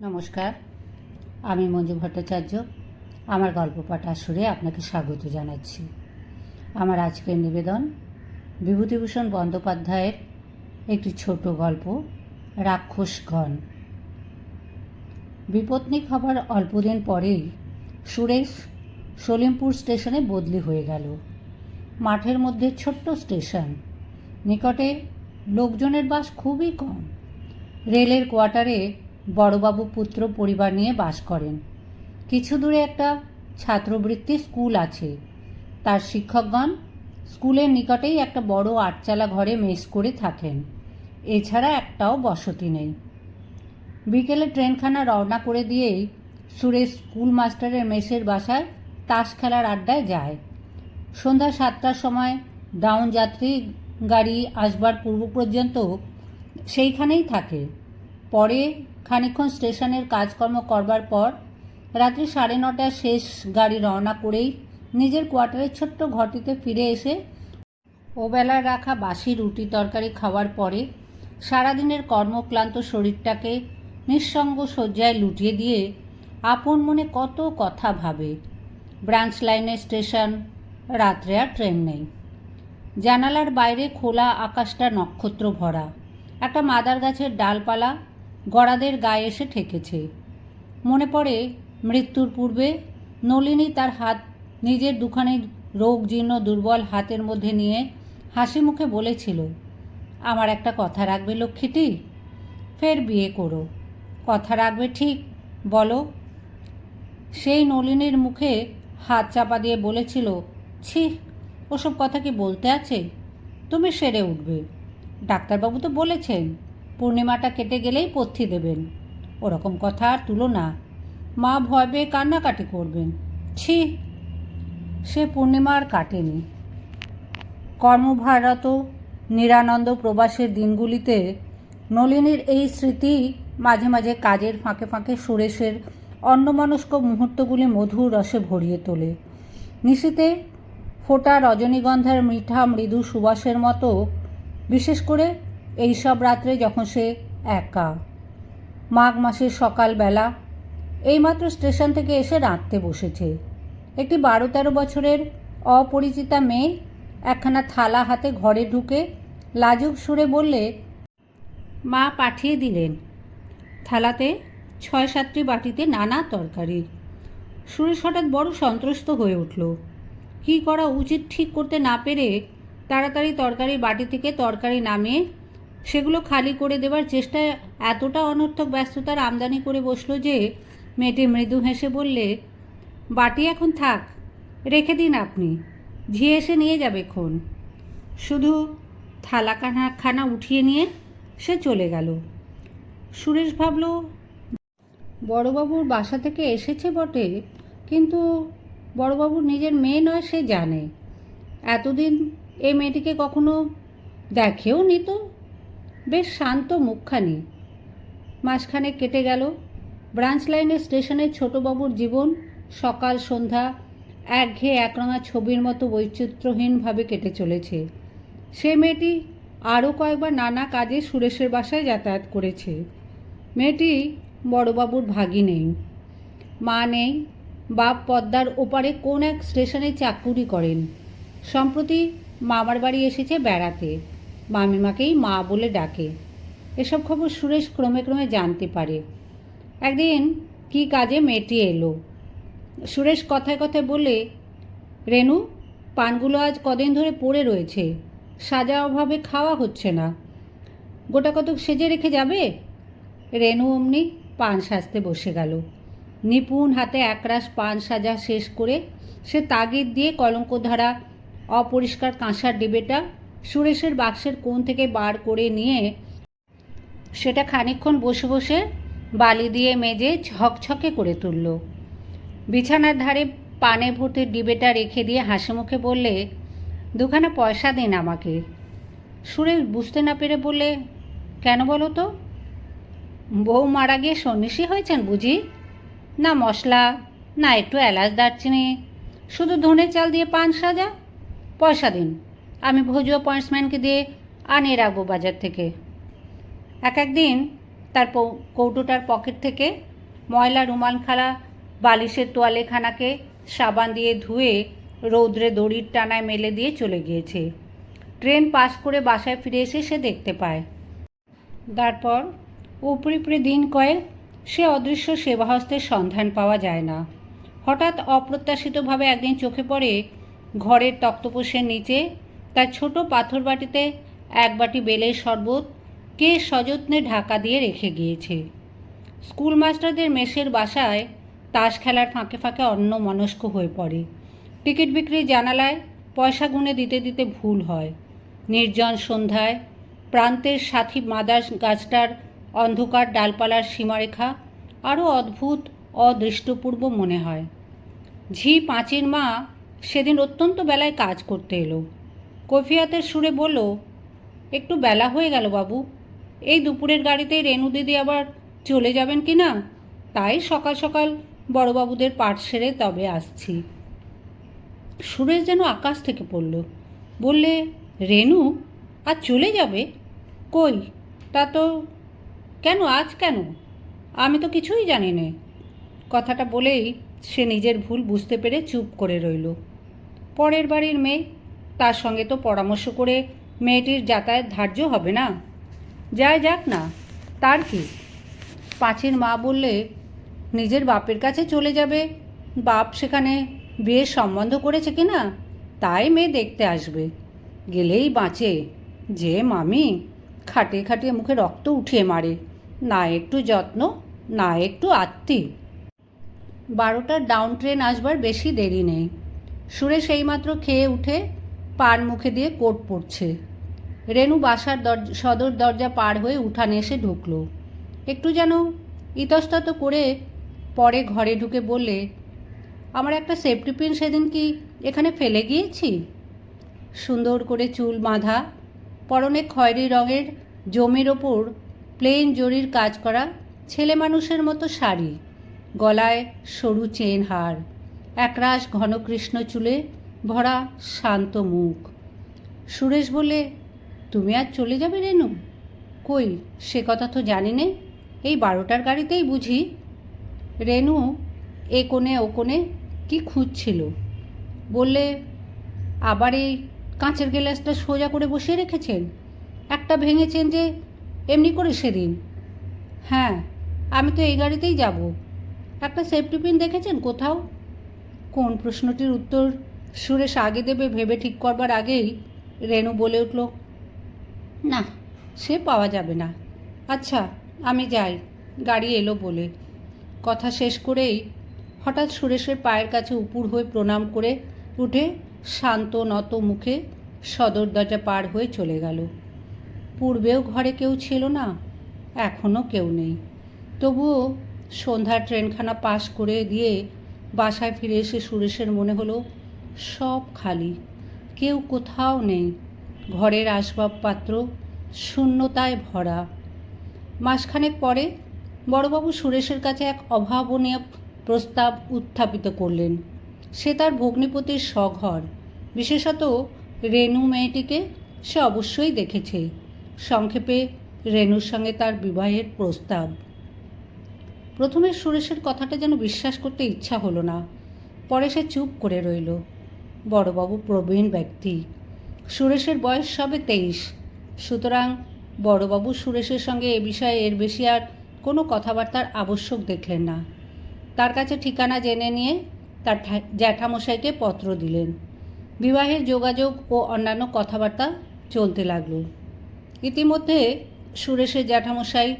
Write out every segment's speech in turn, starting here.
নমস্কার, আমি মঞ্জু ভট্টাচার্য। আমার গল্প পাঠ আসরে আপনাকে স্বাগত জানাচ্ছি। আমার আজকের নিবেদন বিভূতিভূষণ বন্দ্যোপাধ্যায়ের একটি ছোট গল্প রাক্ষসগণ বিপত্নিক হবার অল্পদিন পরেই সুরেশ সলিমপুর স্টেশনে বদলি হয়ে গেল। মাঠের মধ্যে ছোট্ট স্টেশন, নিকটে লোকজনের বাস খুবই কম। রেলের কোয়ার্টারে বড়বাবু পুত্র পরিবার নিয়ে বাস করেন। কিছু দূরে একটা ছাত্রবৃত্তি স্কুল আছে। তার শিক্ষকগণ স্কুলের নিকটেই একটা বড় আটচালা ঘরে মেস করে থাকেন। এছাড়া একটাও বসতি নেই। বিকেলে ট্রেনখানা রওনা করে দিয়েই সুরেশ স্কুল মাস্টারের মেসের বাসায় তাস খেলার আড্ডায় যায়। সন্ধ্যা সাতটার সময় ডাউন যাত্রী গাড়ি আসবার পূর্ব পর্যন্ত সেইখানেই থাকে। পরে খানিকক্ষণ স্টেশনের কাজকর্ম করবার পর রাত্রি সাড়ে নটায় শেষ গাড়ি রওনা করেই নিজের কোয়ার্টারের ছোট্ট ঘরটিতে ফিরে এসে ওবেলায় রাখা বাসি রুটি তরকারি খাওয়ার পরে সারাদিনের কর্মক্লান্ত শরীরটাকে নিঃসঙ্গ শয্যায় লুটিয়ে দিয়ে আপন মনে কত কথা ভাবে। ব্রাঞ্চ লাইনের স্টেশন, রাত্রে আর ট্রেন নেই। জানালার বাইরে খোলা আকাশটা নক্ষত্র ভরা একটা মাদার গাছের ডালপালা গড়াদের গায়ে এসে ঠেকেছে। মনে পড়ে মৃত্যুর পূর্বে নলিনী তার হাত, নিজের দুখানি রোগ জীর্ণ দুর্বল হাতের মধ্যে নিয়ে হাসি মুখে বলেছিল, আমার একটা কথা রাখবে লক্ষ্মীটি, ফের বিয়ে করো। কথা রাখবে ঠিক, বলো। সেই নলিনীর মুখে হাত চাপা দিয়ে বলেছিল, ছি, ওসব কথা কি বলতে আছে? তুমি সেরে উঠবে। ডাক্তারবাবু তো বলেছেন পূর্ণিমাটা কেটে গেলেই পথ্যি দেবেন। ওরকম কথা আর তুলো না মা ভয় পেয়ে কান্নাকাটি করবেন। ছি, সে পূর্ণিমা আর কাটেনি। কর্মভারত নিরানন্দ প্রবাসের দিনগুলিতে নলিনীর এই স্মৃতি মাঝে মাঝে কাজের ফাঁকে ফাঁকে সুরেশের অন্যমনস্ক মুহূর্তগুলি মধুর রসে ভরিয়ে তোলে। নিশীতে ফোটা রজনীগন্ধার মিঠা মৃদু সুবাসের মতো, বিশেষ করে এই সব রাত্রে যখন সে একা। মাঘ মাসের সকালবেলা এইমাত্র স্টেশন থেকে এসে রাঁধতে বসেছে। একটি বারো তেরো বছরের অপরিচিতা মেয়ে একখানা থালা হাতে ঘরে ঢুকে লাজুক সুরে বললে, মা পাঠিয়ে দিলেন। থালাতে ছয় সাতটি বাটিতে নানা তরকারি। সুরেশ হঠাৎ বড় সন্ত্রস্ত হয়ে উঠল। কী করা উচিত ঠিক করতে না পেরে তাড়াতাড়ি তরকারি বাটি থেকে তরকারি নামিয়ে সেগুলো খালি করে দেবার চেষ্টায় এতটা অনর্থক ব্যস্ততার আমদানি করে বসল যে মেয়েটি মৃদু হেসে বললে, বাটি এখন থাক, রেখে দিন আপনি। ঝিয়ে এসে নিয়ে যাবে খন শুধু থালাখানা খানা উঠিয়ে নিয়ে সে চলে গেল। সুরেশ ভাবল, বড়বাবুর বাসা থেকে এসেছে বটে, কিন্তু বড়বাবুর নিজের মেয়ে নয় সে জানে। এতদিন এই মেয়েটিকে কখনো দেখেও নি তো? বেশ শান্ত মুখখানি। মাঝখানে কেটে গেল। ব্রাঞ্চ লাইনের স্টেশনের ছোটবাবুর জীবন, সকাল, সন্ধ্যা, একঘেয়ে একরঙা ছবির মতো বৈচিত্র্যহীনভাবে কেটে চলেছে। সে মেয়েটি আরও কয়েকবার নানা কাজে সুরেশের বাসায় যাতায়াত করেছে। মেয়েটি বড়বাবুর ভাগি নেই মা নেই, বাপ পদ্মার ওপারে কোন এক স্টেশনে চাকুরি করেন। সম্প্রতি মামার বাড়ি এসেছে বেড়াতে। মামিমাকেই মা বলে ডাকে। এসব খবর সুরেশ ক্রমে ক্রমে জানতে পারে। একদিন কি কাজে মেয়েটি এলো? সুরেশ কথায় কথায় বলে, রেনু, পানগুলো আজ কদিন ধরে পড়ে রয়েছে। সাজা অভাবে খাওয়া হচ্ছে না। গোটা কতক সেজে রেখে যাবে? রেনু অমনি পান সাজতে বসে গেল। নিপুণ হাতে একরাশ পান সাজা শেষ করে সে তাগিদ দিয়ে কলঙ্ক ধারা অপরিষ্কার কাঁসার ডিবেটা সুরেশের বাক্সের কোণ থেকে বার করে নিয়ে সেটা খানিকক্ষণ বসে বসে বালি দিয়ে মেজে ঝকঝকে করে তুলল। বিছানার ধারে পানে ভর্তি ডিবেটা রেখে দিয়ে হাসি মুখে বললে, দুখানা পয়সা দিন আমাকে। সুরেশ বুঝতে না পেরে বললে, কেন বলো তো? বউ মারা গিয়ে সন্ন্যাসী হয়েছেন বুঝি? না মশলা, না একটু এলাচ দারচিনি, শুধু ধনে চাল দিয়ে পান সাজা? পয়সা দিন। আমি ভোজ পয়েন্টসম্যানকে দিয়ে আনিয়ে রাখব বাজার থেকে। এক একদিন তার কৌটোটার পকেট থেকে ময়লা রুমালখানা বালিশের তোয়ালেখানাকে সাবান দিয়ে ধুয়ে রৌদ্রে দড়ির টানায় মেলে দিয়ে চলে গিয়েছে। ট্রেন পাস করে বাসায় ফিরে এসে সে দেখতে পায়। তারপর উপরে উপরে দিন কয়েক সে অদৃশ্য সেবাহস্তের সন্ধান পাওয়া যায় না। হঠাৎ অপ্রত্যাশিতভাবে একদিন চোখে পড়ে ঘরের তক্তপোষের নিচে তার ছোট পাথর বাটিতে এক বাটি বেলের শরবত কে সযত্নে ঢাকা দিয়ে রেখে গিয়েছে। স্কুল মাস্টারদের মেসের বাসায় তাস খেলার ফাঁকে ফাঁকে অন্য মনস্ক হয়ে পড়ে। টিকিট বিক্রির জানালায় পয়সা গুনে দিতে দিতে ভুল হয়। নির্জন সন্ধ্যায় প্রান্তের সাথী মাদার গাছটার অন্ধকার ডালপালার সীমারেখা আরও অদ্ভুত, অদৃষ্টপূর্ব মনে হয়। ঝি পাঁচের মা সেদিন অত্যন্ত বেলায় কাজ করতে এলো। কৈফিয়াতের সুরে বলল, একটু বেলা হয়ে গেল বাবু। এই দুপুরের গাড়িতেই রেণু দিদি আবার চলে যাবেন কি না? তাই সকাল সকাল বড়বাবুদের পাঠ সেরে তবে আসছি। সুরেশ যেন আকাশ থেকে পড়ল। বললে রেণু আর চলে যাবে? কই? তা তো কেন, আজ কেন? আমি তো কিছুই জানি নে। কথাটা বলেই সে নিজের ভুল বুঝতে পেরে চুপ করে রইল। পরের বাড়ির মেয়ে তার সঙ্গে তো পরামর্শ করে মেয়েটির যাতায়াত ধার্য হবে না। যায় যাক না, তার কি? পাঁচের মা বললে, নিজের বাপের কাছে চলে যাবে। বাপ সেখানে বিয়ের সম্বন্ধ করেছে কি না, তাই মেয়ে দেখতে আসবে। গেলেই বাঁচে। যে মামি খাটিয়ে খাটিয়ে মুখে রক্ত উঠিয়ে মারে, না একটু যত্ন, না একটু আত্মি। বারোটার ডাউন ট্রেন আসবার বেশি দেরি নেই। সুরেশ এইমাত্র খেয়ে উঠে পান মুখে দিয়ে কোট পড়ছে রেনু বাসার দরজা সদর দরজা পার হয়ে উঠানে এসে ঢুকলো। একটু যেন ইতস্তত করে পরে ঘরে ঢুকে বললে, আমার একটা সেফটি পিন সেদিন কি এখানে ফেলে গিয়েছি? সুন্দর করে চুল বাঁধা, পরনে খয়েরি রঙের জমির ওপর প্লেন জরির কাজ করা ছেলে মানুষের মতো শাড়ি, গলায় সরু চেন হার, একরাশ ঘনকৃষ্ণ চুলে ভরা শান্ত মুখ। সুরেশ বলে, তুমি আর চলে যাবে রেনু? কই, সে কথা তো জানি নে। এই বারোটার গাড়িতেই বুঝি? রেনু, এ কোণে, ও কোণে কী খুঁজছিল? বললে, আবার এই কাঁচের গ্লাসটা সোজা করে বসিয়ে রেখেছেন? একটা ভেঙেছেন যে এমনি করে সেদিন? হ্যাঁ আমি তো এই গাড়িতেই যাব। একটা সেফটি পিন দেখেছেন কোথাও? কোন প্রশ্নটির উত্তর সুরেশ আগে দেবে, ভেবে ঠিক করবার আগেই রেনু বলে উঠল, না, সে পাওয়া যাবে না। আচ্ছা আমি যাই। গাড়ি এলো বলে। কথা শেষ করেই হঠাৎ সুরেশের পায়ের কাছে উপুর হয়ে প্রণাম করে উঠে শান্ত নত মুখে সদর দরজা পার হয়ে চলে গেল। পূর্বেও ঘরে কেউ ছিল না, এখনও কেউ নেই। তবুও সন্ধ্যার ট্রেনখানা পাশ করে দিয়ে বাসায় ফিরে এসে সুরেশের মনে হলো সব খালি। কেউ কোথাও নেই। ঘরের আসবাবপাত্র শূন্যতায় ভরা। মাসখানেক পরে বড়বাবু সুরেশের কাছে এক অভাবনীয় প্রস্তাব উত্থাপিত করলেন। সে তার ভগ্নিপতির স্বঘর, বিশেষত রেনু মেয়েটিকে সে অবশ্যই দেখেছে। সংক্ষেপে রেনুর সঙ্গে তার বিবাহের প্রস্তাব। প্রথমে সুরেশের কথাটা যেন বিশ্বাস করতে ইচ্ছা হলো না। পরে সে চুপ করে রইল। বড়বাবু প্রবীণ ব্যক্তি। সুরেশের বয়স সবে তেইশ। সুতরাং বড়বাবু সুরেশের সঙ্গে এ বিষয়ে এর বেশি আর কোনো কথাবার্তার আবশ্যক দেখলেন না। তার কাছে ঠিকানা জেনে নিয়ে তার জ্যাঠামশাইকে পত্র দিলেন। বিবাহের যোগাযোগ ও অন্যান্য কথাবার্তা চলতে লাগল। ইতিমধ্যে সুরেশের জ্যাঠামশাই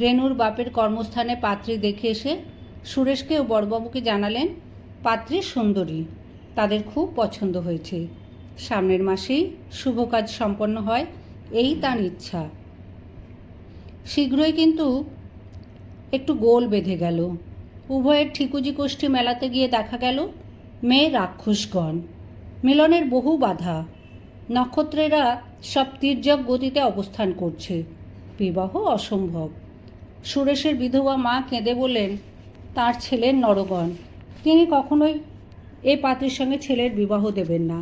রেনুর বাপের কর্মস্থানে পাত্রী দেখে এসে সুরেশকে ও বড়বাবুকে জানালেন, পাত্রী সুন্দরী। তাদের খুব পছন্দ হয়েছে। সামনের মাসেই শুভ কাজ সম্পন্ন হয় এই তার ইচ্ছা। শীঘ্রই কিন্তু একটু গোল বেঁধে গেল। উভয়ের ঠিকুজি কোষ্ঠী মেলাতে গিয়ে দেখা গেল মেয়ে রাক্ষসগণ। মিলনের বহু বাধা। নক্ষত্রেরা সব তীর্যক গতিতে অবস্থান করছে। বিবাহ অসম্ভব। সুরেশের বিধবা মা কেঁদে বললেন, তার ছেলের নরগণ। তিনি কখনোই এই পাত্রের সঙ্গে ছেলের বিবাহ দেবেন না।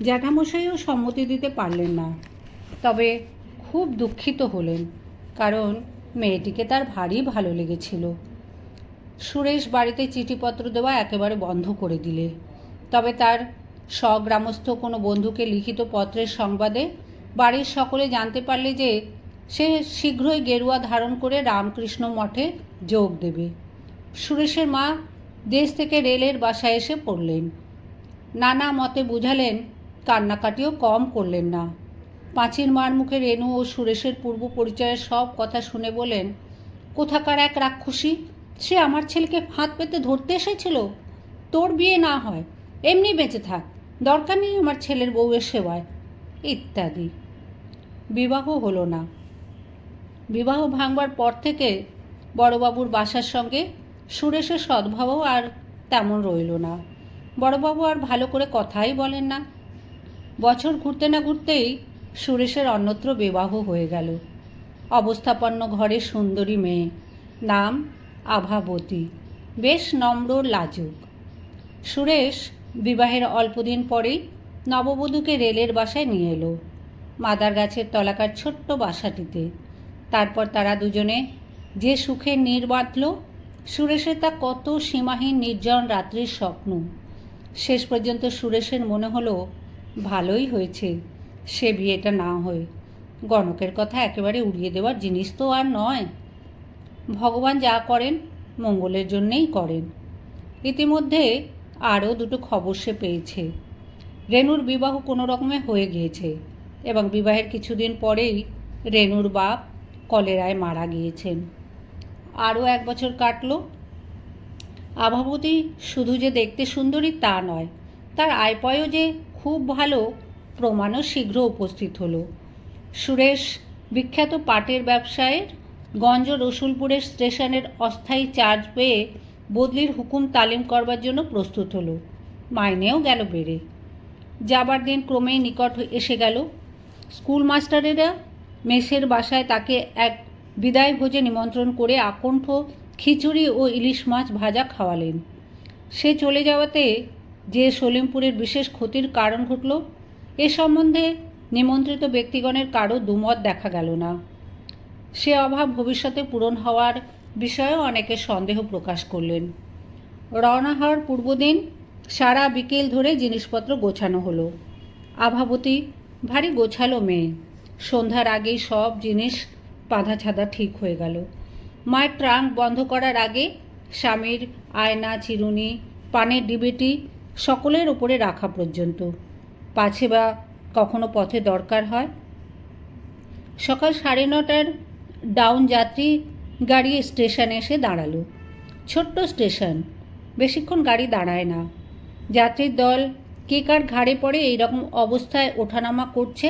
জ্যাঠামশাইও সম্মতি দিতে পারলেন না। তবে খুব দুঃখিত হলেন, কারণ মেয়েটিকে তার ভারী ভালো লেগেছিল। সুরেশ বাড়িতে চিঠিপত্র দেওয়া একেবারে বন্ধ করে দিলে। তবে তার স্বগ্রামস্থ কোনো বন্ধুকে লিখিত পত্রের সংবাদে বাড়ির সকলে জানতে পারলে যে সে শীঘ্রই গেরুয়া ধারণ করে রামকৃষ্ণ মঠে যোগ দেবে। সুরেশের মা দেশ থেকে রেলের বাসায় এসে পড়লেন। নানা মতে বুঝালেন, কান্নাকাটিও কম করলেন না। পাঁচির মার মুখে রেণু ও সুরেশের পূর্ব পরিচয়ের সব কথা শুনে বলেন, কোথাকার এক রাক্ষসী? সে আমার ছেলেকে ফাঁদ পেতে ধরতে এসেছিল? তোর বিয়ে না হয়, এমনি বেঁচে থাক, দরকার নেই আমার ছেলের বউয়ের সেবায়। ইত্যাদি। বিবাহ হলো না। বিবাহ ভাঙবার পর থেকে বড়বাবুর বাসার সঙ্গে সুরেশের সদ্ভাবও আর তেমন রইল না। বড়বাবু আর ভালো করে কথাই বলেন না। বছর ঘুরতে না ঘুরতেই সুরেশের অন্যত্র বিবাহ হয়ে গেল। অবস্থাপন্ন ঘরের সুন্দরী মেয়ে, নাম আভাবতী, বেশ নম্র, লাজুক। সুরেশ বিবাহের অল্পদিন পরেই নববধূকে রেলের বাসায় নিয়ে এলো, মাদার গাছের তলাকার ছোট্ট বাসাটিতে। তারপর তারা দুজনে যে সুখে নীর সুরেশের তা কত সীমাহীন নির্জন রাত্রির স্বপ্ন। শেষ পর্যন্ত সুরেশের মনে হলো, ভালোই হয়েছে সে বিয়েটা না হয়ে। গণকের কথা একেবারে উড়িয়ে দেওয়ার জিনিস তো আর নয়। ভগবান যা করেন, মঙ্গলের জন্যেই করেন। ইতিমধ্যে আরও দুটো খবর সে পেয়েছে। রেনুর বিবাহ কোনো রকমে হয়ে গিয়েছে এবং বিবাহের কিছুদিন পরেই রেনুর বাপ কলেরায় মারা গিয়েছেন। আরও এক বছর কাটলো। আভাবতী শুধু যে দেখতে সুন্দরী তা নয়, তার আয়পয়ও যে খুব ভালো, প্রমাণও শীঘ্র উপস্থিত হলো। সুরেশ, বিখ্যাত পাটের ব্যবসায়ের গঞ্জ রসুলপুরের স্টেশনের অস্থায়ী চার্জ পেয়ে বদলির হুকুম তালিম করবার জন্য প্রস্তুত হলো। মাইনেও গেল বেড়ে। যাবার দিন ক্রমেই নিকট এসে গেল। স্কুল মাস্টারেরা মেসের বাসায় তাকে এক বিদায় ভোজে নিমন্ত্রণ করে আকণ্ঠ খিচুড়ি ও ইলিশ মাছ ভাজা খাওয়ালেন। সে চলে যাওয়াতে যে সলিমপুরের বিশেষ ক্ষতির কারণ ঘটল, এ সম্বন্ধে নিমন্ত্রিত ব্যক্তিগণের কারও দুমত দেখা গেল না। সে অভাব ভবিষ্যতে পূরণ হওয়ার বিষয়েও অনেকে সন্দেহ প্রকাশ করলেন। রওনা হওয়ার পূর্বদিন সারা বিকেল ধরে জিনিসপত্র গোছানো হলো। আভাবতী ভারী গোছালো মেয়ে। সন্ধ্যার আগেই সব জিনিস বাঁধা ছাদা ঠিক হয়ে গেল। মায়ের ট্রাঙ্ক বন্ধ করার আগে স্বামীর আয়না, চিরুনি, পানের ডিবেটি সকলের ওপরে রাখা পর্যন্ত। পাছে বা কখনো পথে দরকার হয়। সকাল সাড়ে নটার ডাউন যাত্রী গাড়ি স্টেশনে এসে দাঁড়াল। ছোট্ট স্টেশন, বেশিক্ষণ গাড়ি দাঁড়ায় না। যাত্রীর দল কে কার ঘাড়ে পড়ে এইরকম অবস্থায় ওঠানামা করছে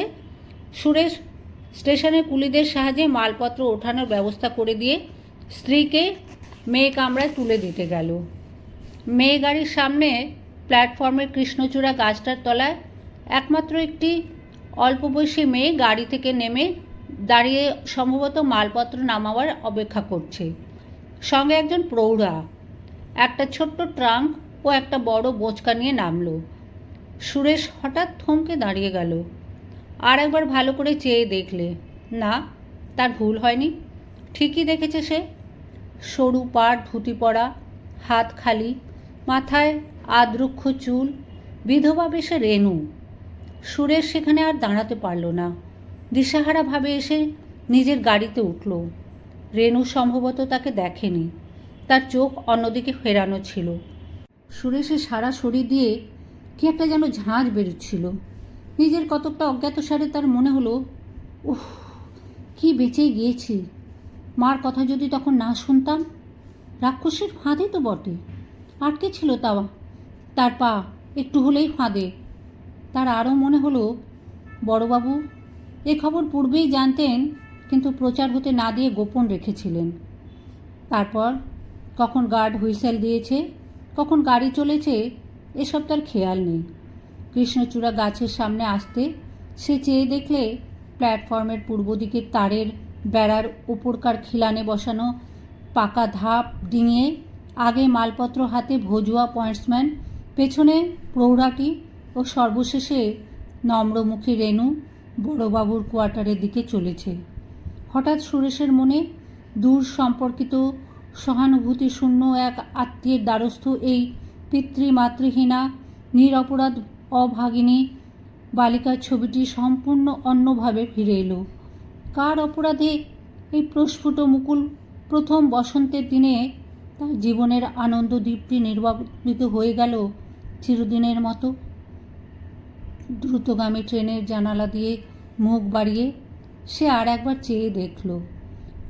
সুরেশ স্টেশনে কুলিদের সাহায্যে মালপত্র ওঠানোর ব্যবস্থা করে দিয়ে স্ত্রীকে মেয়ে কামরায় তুলে দিতে গেল। মেয়ে গাড়ির সামনে প্ল্যাটফর্মের কৃষ্ণচূড়া গাছটার তলায় একমাত্র একটি অল্প বয়সী মেয়ে গাড়ি থেকে নেমে দাঁড়িয়ে সম্ভবত মালপত্র নামাবার অপেক্ষা করছে। সঙ্গে একজন প্রৌঢ়া, একটা ছোট্ট ট্রাঙ্ক ও একটা বড় বোচকা নিয়ে নামলো। সুরেশ হঠাৎ থমকে দাঁড়িয়ে গেল। আর একবার ভালো করে চেয়ে দেখলে। না, তার ভুল হয়নি। ঠিকই দেখেছে সে। সরু পাড় ধুতি পরা, হাত খালি, মাথায় আদ্রুক্ষ চুল, বিধবা বেশে রেণু। সুরেশ সেখানে আর দাঁড়াতে পারল না। দিশাহারাভাবে এসে নিজের গাড়িতে উঠল। রেণু সম্ভবত তাকে দেখেনি। তার চোখ অন্যদিকে ফেরানো ছিল। সুরেশের সারা শরীর দিয়ে কি একটা যেন ঝাঁঝ বেরোচ্ছিল। নিজের কতকটা অজ্ঞাতসারে তার মনে হলো উহ কি বেঁচে গিয়েছি। মার কথা যদি তখন না শুনতাম, রাক্ষসীর ফাঁদে তো বটে। আটকে ছিল তা তার পা একটু হলেই ফাঁদে। তার আরও মনে হলো, বড়বাবু, এ খবর পূর্বেই জানতেন, কিন্তু প্রচার হতে না দিয়ে গোপন রেখেছিলেন। তারপর কখন গার্ড হুইসেল দিয়েছে, কখন গাড়ি চলেছে, এসব তার খেয়াল নেই। কৃষ্ণচূড়া গাছের সামনে আসতে সে চেয়ে দেখলে প্ল্যাটফর্মের পূর্ব দিকের তারের বেড়ার উপরকার খিলানে বসানো পাকা ধাপ ডিঙিয়ে আগে মালপত্র হাতে ভজুয়া পয়েন্টসম্যান, পেছনে প্রৌঢ়াটি ও সর্বশেষে নম্রমুখী রেণু বড়বাবুর কোয়ার্টারের দিকে চলেছে। হঠাৎ সুরেশের মনে দূর সম্পর্কিত সহানুভূতিশূন্য এক আত্মীয়ের দ্বারস্থ এই পিতৃমাতৃহীনা নিরপরাধ অভাগিনী, বালিকার ছবিটি সম্পূর্ণ অন্যভাবে ফিরে এলো। কার অপরাধে এই প্রস্ফুট মুকুল প্রথম বসন্তের দিনে তার জীবনের আনন্দ দ্বীপটি নির্বাপিত হয়ে গেল চিরদিনের মতো? দ্রুতগামী ট্রেনের জানালা দিয়ে মুখ বাড়িয়ে সে আর একবার চেয়ে দেখল।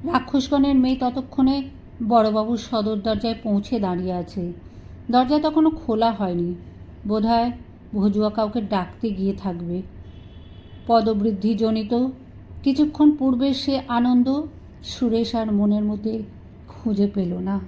রাক্ষসগণের মেয়ে ততক্ষণে বড়বাবুর সদর দরজায় পৌঁছে দাঁড়িয়ে আছে। দরজা তখনও খোলা হয়নি। বোধহয় ভজুয়া কাউকে ডাকতে গিয়ে থাকবে। পদবৃদ্ধিজনিত কিছুক্ষণ পূর্বে সে আনন্দ সুরেশ আর মনের মধ্যে খুঁজে পেল না।